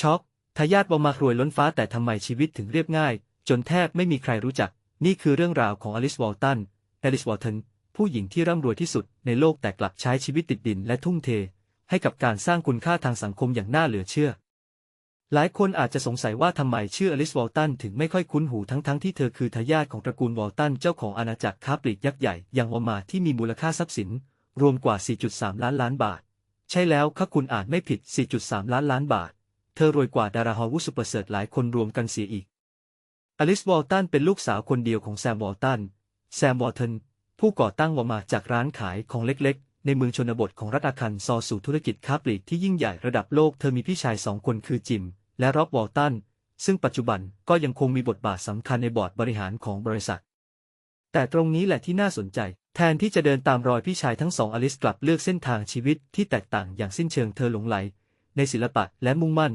ช็อกทายาทวอมารวยล้นฟ้าแต่ทำไมชีวิตถึงเรียบง่าย จนแทบไม่มีใครรู้จัก นี่คือเรื่องราวของอลิสวอลตันอลิสวอลตันผู้หญิงที่ร่ำรวยที่สุดในโลกแต่กลับใช้ชีวิตติดดินและทุ่มเท ให้กับการสร้างคุณค่าทางสังคมอย่างน่าเหลือเชื่อ หลายคนอาจจะสงสัยว่าทำไมชื่ออลิสวอลตันถึงไม่ค่อยคุ้นหูทั้งๆทที่เธอคือทายาทของตระกูลวอลตันเจ้าของอาณาจักรค้าปลีกยักษ์ใหญ่อย่างวอลมาที่มีมูลค่าทรัพย์สิน รวมกว่า 4.3 ล้านล้านบาท ใช่แล้วค่ะคุณอาจไม่ผิด 4.3 ล้านล้านบาท ธอรวยกว่าดาราฮอลลีวูดสุดประเสริฐหลายคนรวมกันเสียอีก อลิสวอลตันเป็นลูกสาวคนเดียวของแซมวอลตัน แซมวอลตัน ผู้ก่อตั้งวอลมาจากร้านขายของเล็กๆ ในเมืองชนบทของรัฐอาคันซอสู่ธุรกิจค้าปลีกที่ยิ่งใหญ่ระดับโลก เธอมีพี่ชายสองคนคือจิม และร็อบวอลตัน ซึ่งปัจจุบันก็ยังคงมีบทบาทสำคัญในบอร์ดบริหารของบริษัท แต่ตรงนี้แหละที่น่าสนใจ แทนที่จะเดินตามรอยพี่ชายทั้งสองอลิสกลับเลือกเส้นทางชีวิตที่แตกต่างอย่างสิ้นเชิงเธอหลงไหล ในศิลปะและมุ่งมั่น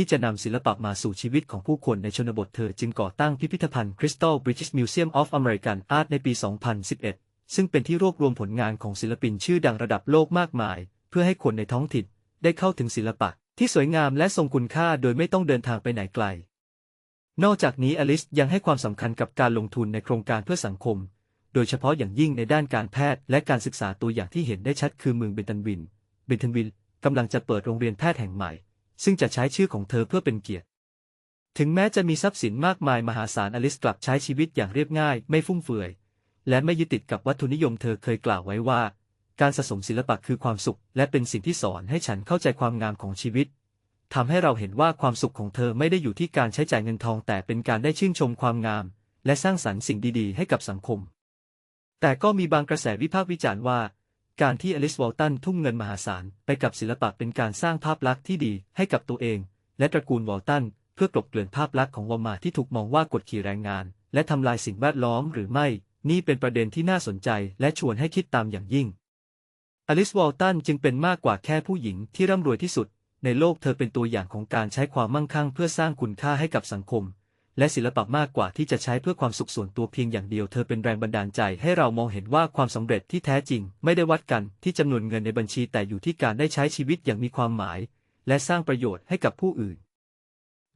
ที่จะนำศิลปะมาสู่ชีวิตของผู้คนในชนบทเธอจึงก่อตั้งพิพิธภัณฑ์ Crystal British Museum of American Art ในปี 2011 ซึ่งเป็นที่รวบรวมผลงานของศิลปินชื่อดังระดับโลกมากมาย เพื่อให้คนในท้องถิ่นได้เข้าถึงศิลปะที่สวยงามและทรงคุณค่าโดยไม่ต้องเดินทางไปไหนไกล นอกจากนี้อลิสยังให้ความสำคัญกับการลงทุนในโครงการเพื่อสังคม โดยเฉพาะอย่างยิ่งในด้านการแพทย์และการศึกษาตัวอย่างที่เห็นได้ชัดคือเมืองเบนตันวิน เบนตันวินกำลังจะเปิดโรงเรียนแพทย์แห่งใหม่ ซึ่งจะใช้ชื่อของเธอเพื่อเป็นเกียรติ ถึงแม้จะมีทรัพย์สินมากมายมหาศาลอลิสกลับใช้ชีวิตอย่างเรียบง่าย ไม่ฟุ่มเฟือย และไม่ยึดติดกับวัตถุนิยมเธอเคยกล่าวไว้ว่า การสะสมศิลปะคือความสุข และเป็นสิ่งที่สอนให้ฉันเข้าใจความงามของชีวิตทำให้เราเห็นว่าความสุขของเธอไม่ได้อยู่ที่การใช้จ่ายเงินทองแต่เป็นการได้ชื่นชมความงาม และสร้างสรรค์สิ่งดีๆ ให้กับสังคม แต่ก็มีบางกระแสวิพากษ์วิจารณ์ว่า การที่อลิสวอลตันทุ่มเงินมหาศาลไปกับศิลปะเป็นการสร้างภาพลักษณ์ที่ดีให้กับตัวเอง และตระกูลวอลตันเพื่อกลบเกลื่อนภาพลักษณ์ของวอลมาที่ถูกมองว่ากดขี่แรงงาน และทำลายสิ่งแวดล้อมหรือไม่ นี่เป็นประเด็นที่น่าสนใจและชวนให้คิดตามอย่างยิ่ง อลิสวอลตันจึงเป็นมากกว่าแค่ผู้หญิงที่ร่ำรวยที่สุด ในโลกเธอเป็นตัวอย่างของการใช้ความมั่งคั่งเพื่อสร้างคุณค่าให้กับสังคม และศิลปะมากกว่าที่จะใช้เพื่อความสุขส่วนตัวเพียงอย่างเดียวเธอเป็นแรงบันดาลใจให้เรามองเห็นว่าความสำเร็จที่แท้จริง ไม่ได้วัดกันที่จำนวนเงินในบัญชีแต่อยู่ที่การได้ใช้ชีวิตอย่างมีความหมาย และสร้างประโยชน์ให้กับผู้อื่น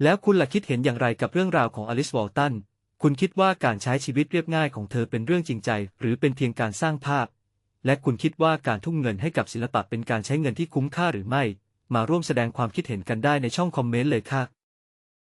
แล้วคุณล่ะคิดเห็นอย่างไรกับเรื่องราวของอลิสวอลตันคุณคิดว่าการใช้ชีวิตเรียบง่ายของเธอเป็นเรื่องจริงใจ หรือเป็นเพียงการสร้างภาพ และคุณคิดว่าการทุ่มเงินให้กับศิลปะเป็นการใช้เงินที่คุ้มค่าหรือไม่ มาร่วมแสดงความคิดเห็นกันได้ในช่องคอมเมนต์เลยค่ะ